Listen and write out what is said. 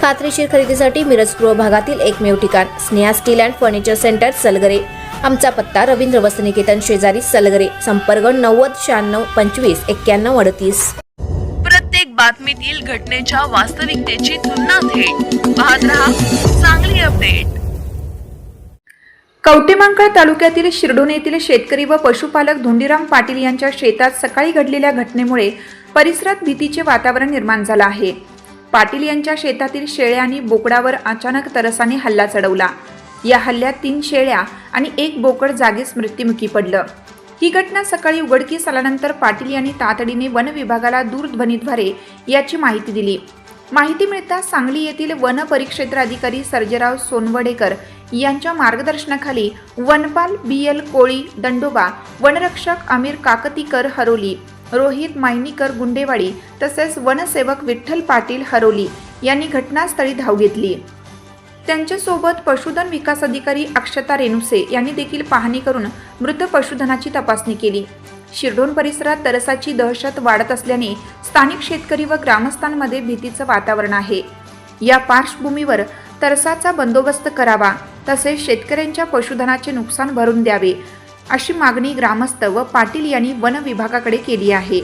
खात्रीशीर खरेदीसाठी मिरज पूर्व भागातील एकमेव ठिकाण Sneha steel and furniture centre Salgare. आमचा पत्ता रवींद्र वसनिकेतन शेजारी सलगरे संपर्क नव्वद शहाण्णव पंचवीस एक्क्याण्णव अडतीस. प्रत्येक बातमीतील घटनेच्या वास्तविकतेची तुलना थेट. पाहत रहा चांगली अपडेट. कवटेमांकळ तालुक्यातील शिरडोन येथील शेतकरी व पशुपालक धोंडीराम पाटील यांच्या शेतात सकाळी घडलेल्या घटनेमुळे परिसरात भीतीचे वातावरण निर्माण झालं आहे. पाटील यांच्या शेतातील शेळ्या आणि बोकडावर अचानक तरसाने हल्ला चढवला. या हल्ल्यात तीन शेळ्या आणि एक बोकड जागीच मृत्युमुखी पडलं. ही घटना सकाळी उघडकीस आल्यानंतर पाटील यांनी तातडीने वन विभागाला दूरध्वनीद्वारे याची माहिती दिली. माहिती मिळताच सांगली येथील वन परिक्षेत्र अधिकारी सर्जेराव सोनवडेकर यांच्या मार्गदर्शनाखाली वनपाल बी एल कोळी दंडोबा वनरक्षक आमिर काकतीकर हरोली रोहित मायनीकर गुंडेवाडी तसेच वनसेवक विठ्ठल पाटील हरोली यांनी घटनास्थळी धाव घेतली. त्यांच्यासोबत पशुधन विकास अधिकारी अक्षता रेणुसे यांनी देखील पाहणी करून मृत पशुधनाची तपासणी केली. शिरडोन परिसरात तरसाची दहशत वाढत असल्याने स्थानिक शेतकरी व ग्रामस्थांमध्ये भीतीचं वातावरण आहे. या पार्श्वभूमीवर तरसाचा बंदोबस्त करावा तसेच शेतकऱ्यांच्या पशुधनाचे नुकसान भरून द्यावे अशी मागणी ग्रामस्थ व पाटील यांनी वन विभागाकडे केली आहे.